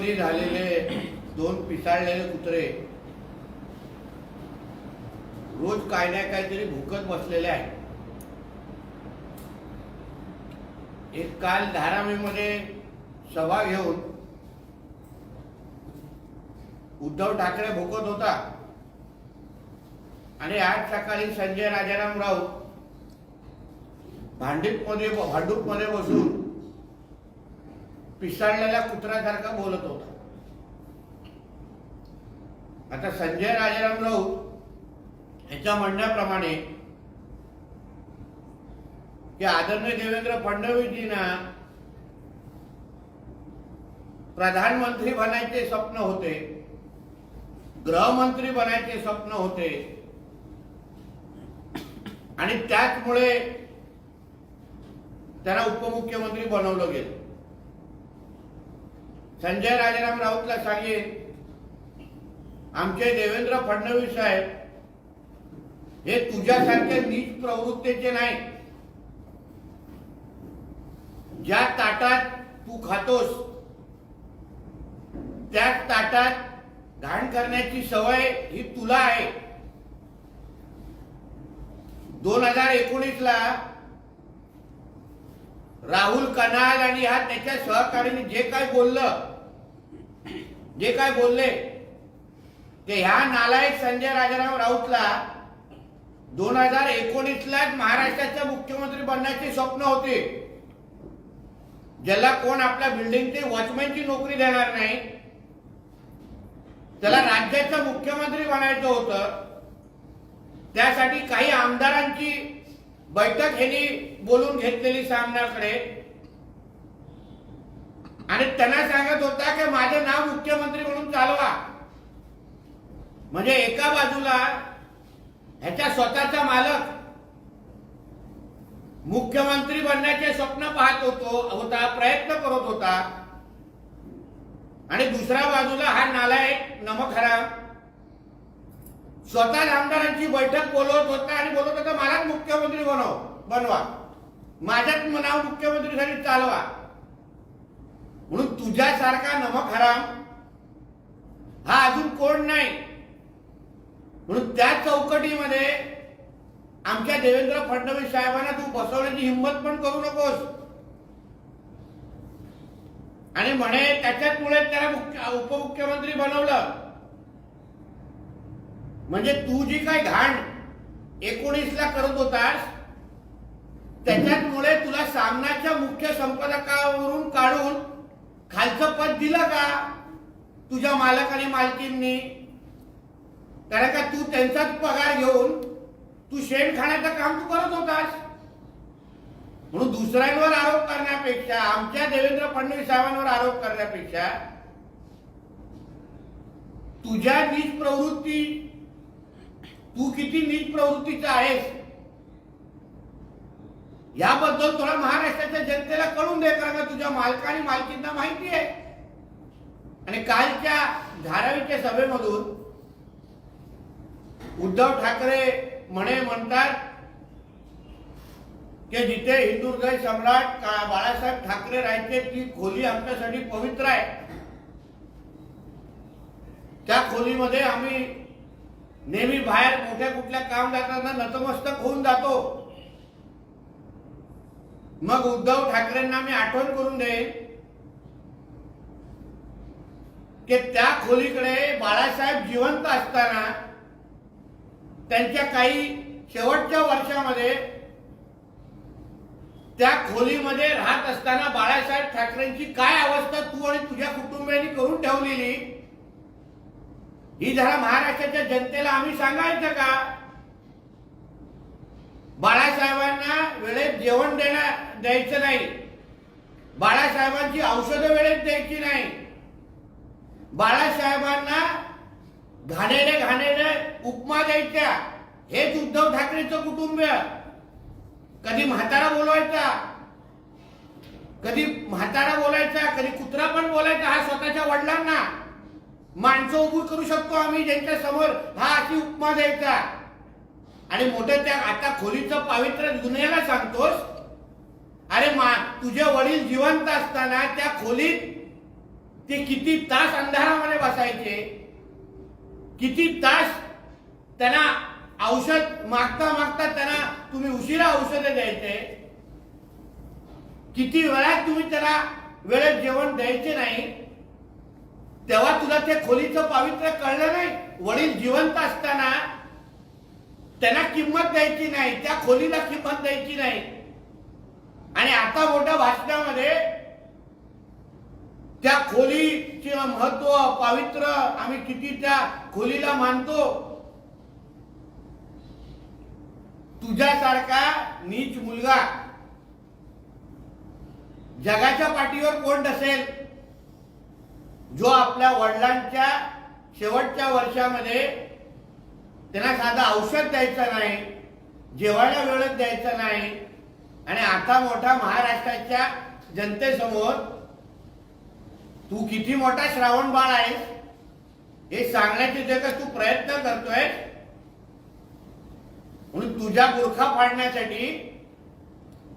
आहे झालेले दोन पिसाळलेले कुत्रे. रोज काय ना काहीतरी भुकत बसलेले आहेत. एक काल धारावीमध्ये सभा घेऊन उद्धव ठाकरे भुकत होता. आणि आज सकाळी संजय राजाराम राऊत भांडीपमध्ये भांडूपमध्ये बसून पिसाळलेल्या कुत्र्यासारखा बोलत होता. आता संजय राजाराम राऊत याच्या म्हणण्याप्रमाणे की आदरणीय देवेंद्र फडणवीसजींना प्रधानमंत्री बनायचे स्वप्न होते गृहमंत्री बनायचे स्वप्न होते आणि त्याचमुळे त्यांना उपमुख्यमंत्री बनवलं गेलं. संजय राजाराम राऊतला सांगेन आमचे देवेंद्र फडणवीस साहेब हे तुझ्यासारखे नीच प्रवृत्तीचे नाही ज्या ताटात तू खातोस त्याच ताटात घाण करण्याची सवय ही तुला आहे. दोन हजार एकोणीस ला राहुल कनाल आणि ह्या त्याच्या सहकार्याने जे काय बोललं जे काय बोलले ते ह्या नालायक संजय राजाराम राऊतला दोन हजार एकोणीसला महाराष्ट्राचे मुख्यमंत्री बनण्याचे स्वप्न होते. ज्याला कोण आपल्या बिल्डिंगची वॉचमॅनची नोकरी देणार नाही त्याला राज्याचा मुख्यमंत्री बनायचं होतं. त्यासाठी काही आमदारांची बैठक ह्यांनी बोलून घेतलेली सामनाकडे. आणि त्यांना सांगत होता की माझं नाव मुख्यमंत्री म्हणून चालवा. म्हणजे एका बाजूला ह्याच्या स्वतःचा मालक मुख्यमंत्री बनण्याचे स्वप्न पाहत होतो होता प्रयत्न करत होता. आणि दुसऱ्या बाजूला हा नालायक नमक हराम स्वतः आमदारांची बैठक बोलवत होता आणि बोलत होता मलाच मुख्यमंत्री बनव बनवा. माझ्याच नाव मुख्यमंत्रीसाठी चालवा. म्हणून तुझ्यासारखा नमक हराम हा अजून कोण नाही. म्हणून त्या चौकटीमध्ये आमच्या देवेंद्र फडणवीस साहेबांना तू बसवण्याची हिंमत पण करू नकोस. आणि म्हणे त्याच्याचमुळे त्याला मुख्य उपमुख्यमंत्री बनवलं. म्हणजे तू जी काय घाण एकोणीसला करत होतास त्याच्यामुळे तुला सामनाच्या मुख्य संपादकावरून काढून खालचं पद दिलं का? तुझ्या मालकाने मालकींनी कारण का तू त्यांचाच पगार घेऊन तू शेण खाण्याचं काम तू करत होतास. म्हणून दुसऱ्यांवर आरोप करण्यापेक्षा आमच्या देवेंद्र फडणवीस साहेबांवर आरोप करण्यापेक्षा तुझ्या नीच प्रवृत्ती तू किती नीच प्रवृत्तीचा आहेस? याबद्दल तुला महाराष्ट्राच्या जनतेला कळून दे कारण तुझ्या मालकाने मालकींना माहिती आहे. आणि कालच्या धारावीच्या सभेमधून उद्धव ठाकरे म्हणे म्हणतात की जिथे हिंदुहृदय सम्राट का- बाळासाहेब ठाकरे राहायचे ती खोली आमच्यासाठी पवित्र आहे. त्या खोलीमध्ये आम्ही नेहमी बाहेर मोठ्या कुठल्या काम जाताना नतमस्तक होऊन जातो. मग उद्धव ठाकरेंना मी आठवण करून देईन की त्या खोलीकडे बाळासाहेब जिवंत असताना त्यांच्या काही शेवटच्या वर्षामध्ये त्या खोलीमध्ये राहत असताना बाळासाहेब ठाकरेंची काय अवस्था तू आणि तुझ्या कुटुंबियांनी करून ठेवलेली? ही जरा महाराष्ट्राच्या जनतेला आम्ही सांगायचं का? बाळासाहेबांना वेळेत जेवण देणार द्यायचं नाही. बाळासाहेबांची औषधं वेळेत द्यायची नाही. बाळासाहेबांना घाणेरे घाणेरे उपमा द्यायच्या हेच उद्धव ठाकरेचं कुटुंब. कधी म्हातारा बोलवायचा. कधी म्हातारा बोलायचा कधी कुत्रा पण बोलायचा हा स्वतःच्या वडिलांना. माणसं उभी करू शकतो आम्ही ज्यांच्या समोर हा अशी उपमा द्यायचा. आणि मोठं त्या आता खोलीचं पावित्र्य दुनियाला सांगतोस? अरे मा तुझे वडील जिवंत असताना त्या खोलीत ते किती तास अंधारामध्ये बसायचे? किती तास त्यांना औषध मागता मागता त्यांना तुम्ही उशिरा औषधे द्यायचे? किती वेळात तुम्ही त्याला वेळेत जेवण द्यायचे नाही? तेव्हा तुला त्या खोलीचं पावित्र्य कळलं नाही? वडील जिवंत असताना त्यांना किंमत द्यायची नाही त्या खोलीला किंमत द्यायची नाही. आणि आता मोठ्या भाषणामध्ये त्या खोलीचे महत्त्व पावित्र्य आम्ही किती त्या खोलीला मानतो. तुझ्यासारखा नीच मुलगा जगाच्या पाठीवर कोण नसेल जो आपल्या वडिलांच्या शेवटच्या वर्षामध्ये त्यांना साधं औषध द्यायचं नाही जेवायला वेळेत द्यायचं नाही. आणि आता मोठा महाराष्ट्राच्या जनतेसमोर तू किती मोठा श्रावण बाळ आहेस? हे सांगण्याचे जे का तू प्रयत्न करतोय म्हणून तुझ्या गुरखा फाडण्यासाठी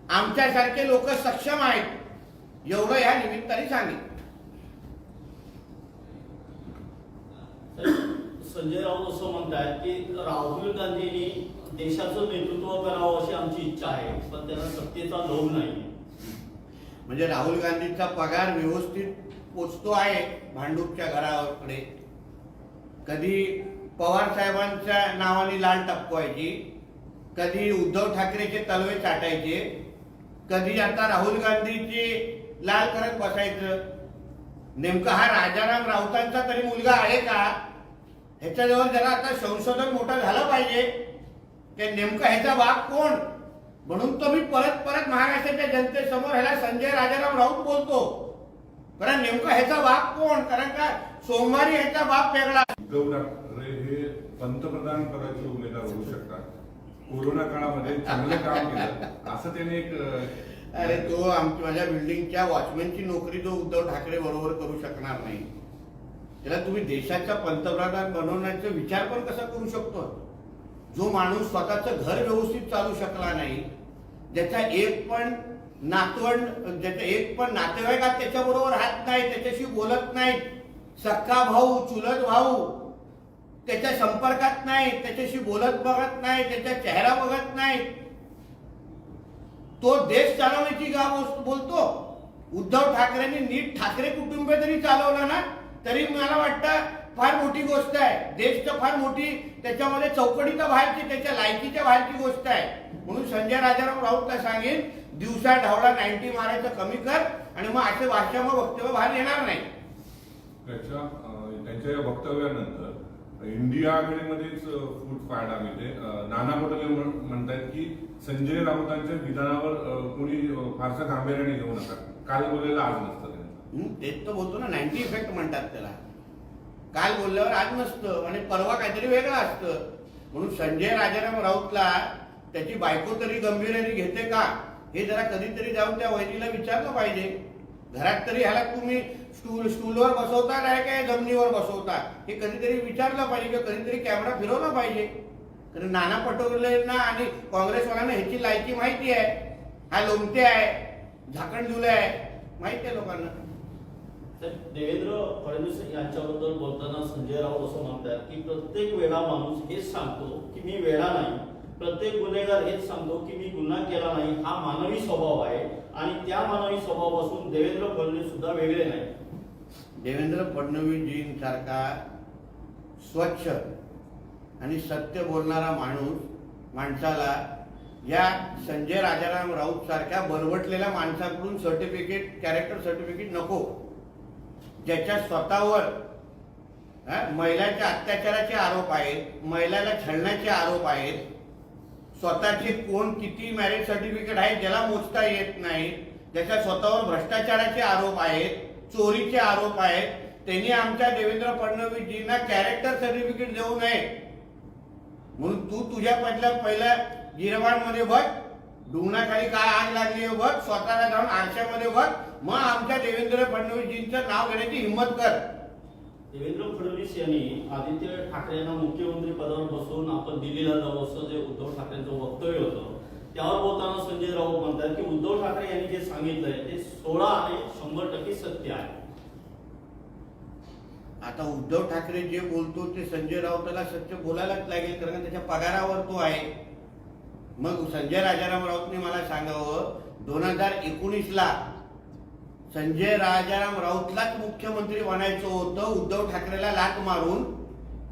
आमच्यासारखे लोक सक्षम आहेत. एवढं या निमित्ताने सांगितलं. संजय राऊत असं म्हणतात की राहुल गांधींनी देशाचं नेतृत्व करावं अशी आमची इच्छा आहे पण त्यांना सत्तेचा लोभ नाही. म्हणजे राहुल गांधींचा पगार व्यवस्थित पोचतो आहे भांडूपच्या घराकडे. कधी पवार साहेबांच्या नावाने लाल टपकवायची कधी उद्धव ठाकरेचे तलवे चाटायचे कधी आता राहुल गांधीची लाल करत बसायचं. नेमका हा राजाराम राऊतांचा तरी मुलगा आहे का? ह्याच्याजवळ जरा आता संशोधन मोठं झालं पाहिजे. की नेमका ह्याचा बाप कोण? म्हणून तो मी परत परत महाराष्ट्राच्या जनतेसमोर ह्याला संजय राजाराम राऊत बोलतो. कारण नेमका ह्याचा बाप कोण? कारण का सोमवारी ह्याचा बाप वेगळा. उद्धव ठाकरे हे पंतप्रधान पदाचे उमेदवार होऊ शकतात. कोरोना काळामध्ये चांगलं काम केलं. असं त्याने एक अरे तो आमच्या माझ्या बिल्डिंगच्या वॉचमॅनची नोकरी जो उद्धव ठाकरे बरोबर करू शकणार नाही. त्याला तुम्ही देशाचा पंतप्रधान बनवण्याचा विचार पण कसा करू शकतो? जो माणूस स्वतःचं घर व्यवस्थित चालू शकला नाही ज्याचा एक पण नातवंड ज्याचा एक पण नातेवाईकात त्याच्याबरोबर हात नाही त्याच्याशी बोलत नाही सख्खा भाऊ चुलत भाऊ त्याच्या संपर्कात नाही त्याच्याशी बोलत बघत नाही त्याचा चेहरा बघत नाही तो देश चालवण्याची गाव बोलतो. उद्धव ठाकरेंनी नीट ठाकरे कुटुंब तरी चालवलं ना तरी मला वाटतं फार मोठी गोष्ट आहे. देश तर फार मोठी त्याच्यामध्ये चौकटीच्या बाहेरची त्याच्या लायकीच्या बाहेरची गोष्ट आहे. म्हणून संजय राजाराम काय सांगेन दिवसा ढावला नाईन्टी मारायचं कमी कर आणि मग असे भाषा मग वक्तव्य बाहेर येणार नाही. त्यांच्या या वक्तव्यानंतर इंडिया आघाडीमध्येच फूट पाहायला मिळते. नाना पटोले म्हणतात की संजय राऊतांच्या विधानावर कोणी फारसा गांभीर्याने घेऊ नका. काल बोललेलं आज नसतं. तेच तर बोलतो ना नाईन्टी इफेक्ट म्हणतात त्याला. काल बोलल्यावर आज नसतं आणि परवा काहीतरी वेगळं असतं. म्हणून संजय राजाराम राऊतला त्याची बायको तरी गंभीराने घेते का? हे जरा कधीतरी जाऊन त्या वहिनीला विचारलं पाहिजे. घरात तरी ह्याला तुम्ही स्टूल स्टूलवर बसवता नाही काय जमिनीवर बसवता? हे कधीतरी विचारलं पाहिजे किंवा कधीतरी कॅमेरा फिरवला पाहिजे. कारण नाना पटोलेंना आणि काँग्रेसवाल्यांना ह्याची लायकी माहिती आहे. हा लोमटे आहे झाकण झुले आहे माहिती आहे लोकांना. तर देवेंद्र फडणवीस यांच्याबद्दल बोलताना संजय राऊत असं म्हणतात की प्रत्येक वेळा माणूस हेच सांगतो की मी वेळा नाही. प्रत्येक गुन्हेगार हेच सांगतो की मी गुन्हा केला नाही. हा मानवी स्वभाव आहे आणि त्या मानवी स्वभावापासून देवेंद्र फडणवीस सुद्धा वेगळे नाही देवेंद्र फडणवीसजींसारखा स्वच्छ आणि सत्य बोलणारा माणूस माणसाला या संजय राजाराम राऊत सारख्या बरवटलेल्या माणसाकडून सर्टिफिकेट कॅरेक्टर सर्टिफिकेट नको. ज्याच्या स्वतःवर महिलांच्या अत्याचाराचे आरोप आहेत महिलाला छळण्याचे आरोप आहेत स्वतःचे कोण किती मॅरेज सर्टिफिकेट आहे ज्याला मोजता येत नाही ज्याच्या स्वतःवर भ्रष्टाचाराचे आरोप आहेत चोरीचे आरोप आहेत त्यांनी आमच्या देवेंद्र फडणवीसजींना कॅरेक्टर सर्टिफिकेट देऊ नये. म्हणून तू तुझ्या पहिल्या पहिल्या गिरवाणमध्ये बघ. डुंगणाखाली काय आग लागली बघ स्वतःला जाऊन आरशामध्ये बघ. मग आमच्या देवेंद्र फडणवीसजींचं नाव घेण्याची हिंमत कर. देवेंद्र फडणवीस यांनी आदित्य ठाकरे यांना मुख्यमंत्री पदावर बसवून आपण दिल्लीला जाऊ असं जे उद्धव ठाकरेंचं वक्तव्य होतं त्यावर बोलताना संजय राऊत म्हणतात की उद्धव ठाकरे यांनी जे सांगितलंय ते सोळा आणि शंभर टक्के सत्य आहे. आता उद्धव ठाकरे जे बोलतो ते संजय राऊताला सत्य बोलायलाच लागेल कारण त्याच्या पगारावर तो आहे. मग संजय राजाराम राऊतने मला सांगावं दोन हजार एकोणीस ला संजय राजाराम राऊतलाच मुख्यमंत्री बनायचं होतं उद्धव ठाकरेला लात मारून.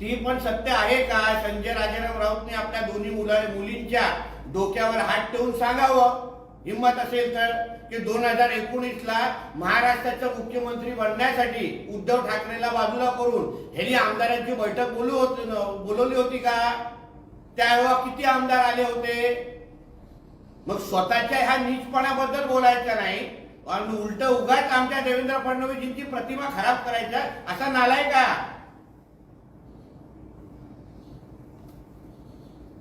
ती पण सत्य आहे का? संजय राजाराम राऊतने आपल्या दोन्ही मुला मुलींच्या डोक्यावर हात ठेवून सांगावं. हिंमत असेल तर की दोन हजार एकोणीस ला महाराष्ट्राचा मुख्यमंत्री बनण्यासाठी उद्धव ठाकरेला बाजूला करून ह्यांनी आमदारांची बैठक बोलू होती बोलवली होती का? त्यावेळेला किती आमदार आले होते? मग स्वतःच्या ह्या नीचपणाबद्दल बोलायचं नाही आणि उलट उगाच आमच्या देवेंद्र फडणवीसजींची प्रतिमा खराब करायचा असा नालाय का?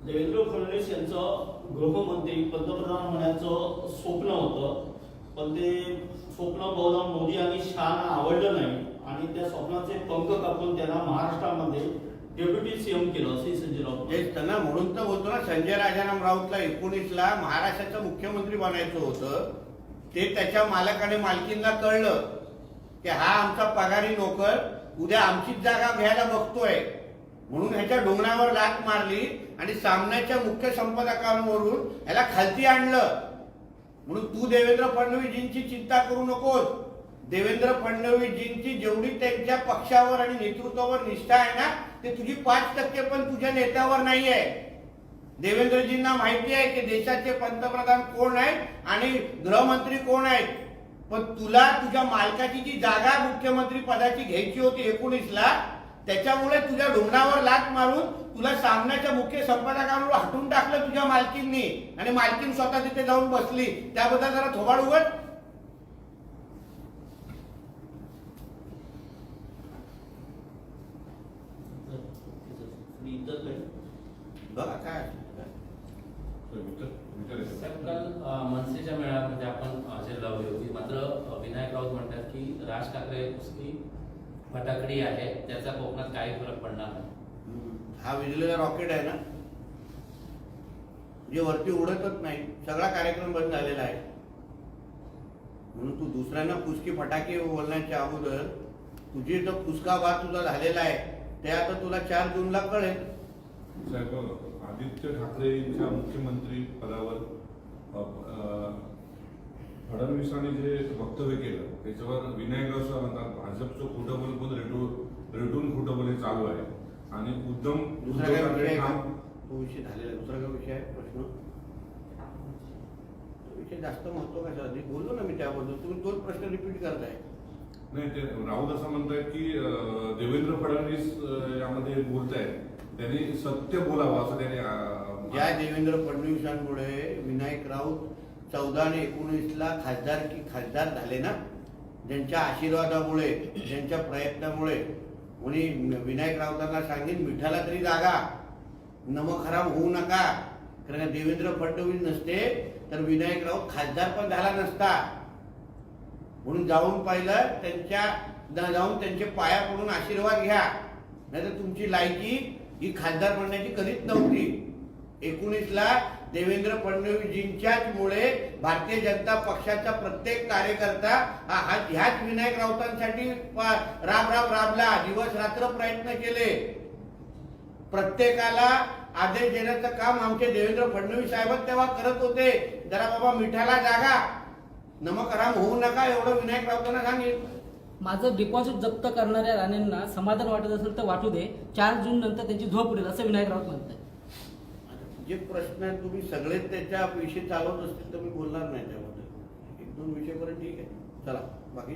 देवेंद्र फडणवीस यांचं गृहमंत्री पंतप्रधान होण्याचं स्वप्न होतं पण ते स्वप्न बहुधा मोदी आणि शहाना आवडलं नाही. आणि त्या स्वप्नाचे पंख कापून त्यांना महाराष्ट्रामध्ये डेप्युटी सीएम केलं असंही संजय राऊत तेच म्हणून तर बोलतो ना संजय राजाराम राऊतला एकोणीसला महाराष्ट्राचं मुख्यमंत्री बनायचं होतं. ते त्याच्या मालकाने मालकींना कळलं की हा आमचा पगारी नोकर उद्या आमचीच जागा घ्यायला बघतोय. म्हणून ह्याच्या डोंगरावर लात मारली आणि सामन्याच्या मुख्य संपादकांवरून ह्याला खालती आणलं. म्हणून तू देवेंद्र फडणवीसजींची चिंता करू नकोस. देवेंद्र फडणवीसजींची जेवढी त्यांच्या पक्षावर आणि नेतृत्वावर निष्ठा आहे ना ते तुझी पाच टक्के पण तुझ्या नेत्यावर नाही आहे देवेंद्रजींना माहिती आहे की देशाचे पंतप्रधान कोण आहेत आणि गृहमंत्री कोण आहेत? पण तुला तुझ्या मालकाची जी जागा मुख्यमंत्री पदाची घ्यायची होती एकोणीसला त्याच्यामुळे तुझ्या डोंगरावर लात मारून तुला सामन्याच्या मुख्य संपादकांवर हटून टाकलं तुझ्या मालकींनी. आणि मालकीन स्वतः तिथे जाऊन बसली. त्याबद्दल जरा थोबाड उघड. इतर काही बघा काय साहेब, काल मनसेच्या मेळाव्यामध्ये आपण हजेरी लावली होती मात्र विनायक राऊत म्हणतात की राज ठाकरे नुसती फटाकडी आहे त्याचा कोकणात काही फरक पडणार नाही. हा विजलेला रॉकेट आहे ना? जे वरती उडतच नाही. सगळा कार्यक्रम बंद झालेला आहे. म्हणून तू दुसऱ्यांना फुसकी फटाके बोलण्याच्या अगोदर तुझी जो फुसका भात तुझा झालेला आहे. ते आता तुला चार जूनला कळेल. साहेब आदित्य ठाकरेंच्या मुख्यमंत्री पदावर फडणवीसांनी जे वक्तव्य केलं त्याच्यावर विनायक साहेब म्हणतात भाजपचं खोटं बोल पण रेटून रेटून खोटं बोले चालू आहे. आणि उद्धव दुसरा काय विषय ठाकरे तो विषय झालेला. दुसरा काय विषय आहे? प्रश्न? तो विषय जास्त महत्त्वाचा आधी बोललो ना मी त्याबद्दल. तुम्ही तोच प्रश्न रिपीट करताय. नाही ते राऊत असं म्हणतात की देवेंद्र फडणवीस यामध्ये बोलत आहेत त्यांनी सत्य बोलावं असं त्यांनी अ, ज्या देवेंद्र फडणवीसांमुळे विनायक राऊत चौदा आणि एकोणीसला खासदार की खासदार झाले ना? ज्यांच्या आशीर्वादामुळे ज्यांच्या प्रयत्नामुळे कोणी विनायक राऊतांना सांगेन मिठाला तरी जागा. नमक खराब होऊ नका. कारण देवेंद्र फडणवीस नसते तर विनायक राऊत खासदार पण झाला नसता. म्हणून जाऊन पाहिलं त्यांच्या जाऊन त्यांचे पाया पडून आशीर्वाद घ्या. नाहीतर तुमची लायकी ही खासदार बनण्याची कधीच नव्हती. एकोणीसला देवेंद्र फडणवीसजींच्याच मुळे भारतीय जनता पक्षाचा प्रत्येक कार्यकर्ता हा ह्याच विनायक राऊतांसाठी प- राब राब राबला दिवस रात्र प्रयत्न केले. प्रत्येकाला आदेश देण्याचं काम आमचे देवेंद्र फडणवीस साहेब तेव्हा करत होते. जरा बाबा मिठाला जागा. नमक हराम होऊ नका एवढं विनायक राऊतांना सांगेल माझं डिपॉझिट जप्त करणाऱ्या राणेंना समाधान वाटत असेल तर वाटू दे. चार जून नंतर त्यांची झोप उडेल असं विनायक राऊत म्हणतात. जे प्रश्न आहेत तुम्ही सगळेच त्याच्या विषयी चालवत असतील तर मी बोलणार नाही त्याबद्दल. एक दोन विषय पर्यंत ठीक आहे. चला बाकी?